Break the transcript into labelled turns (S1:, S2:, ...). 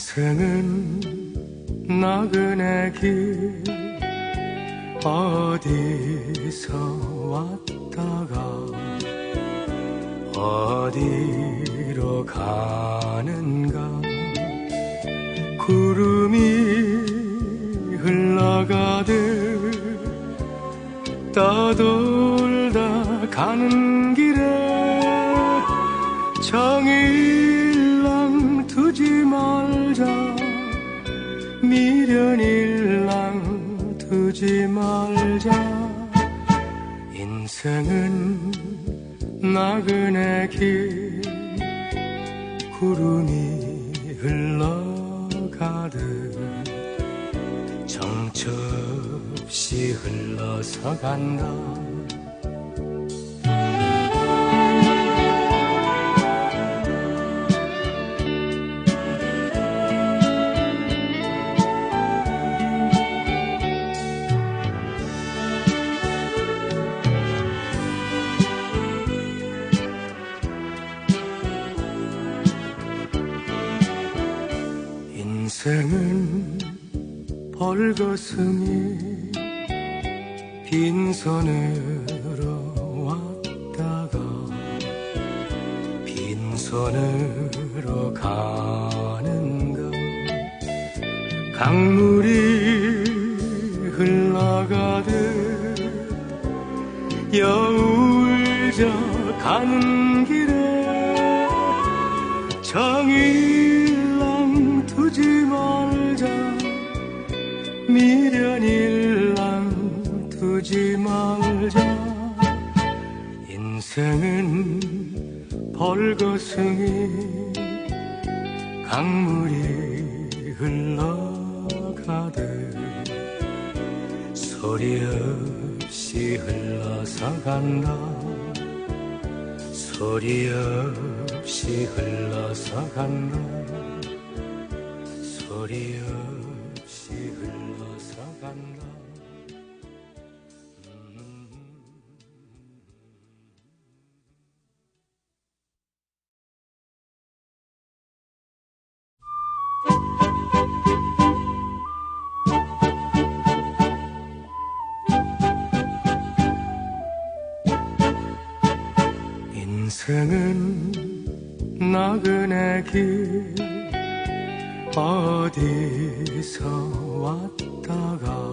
S1: 인생은 나그네 길 어디서 왔다가 어디로 가는가? 구름이 흘러가듯 떠돌다 가는 길에 정일 미련 일랑 두지 말자. 인생은 나그네 길 구름이 흘러가듯 정처 없이 흘러서 간다 인생은 벌거숭이 빈손으로 왔다가 빈손으로 가는가 강물이 흘러가듯 여울져 가는 길에 정일 랑 두지 말자. 미련 일랑 두지 말자. 인생은 벌거숭이 강물이 흘러가듯 소리 없이 흘러서 간다. 소리 없이 흘러서 간다 소리 없이 흘러서 간다. 인생은 나그네 길 어디서 왔다가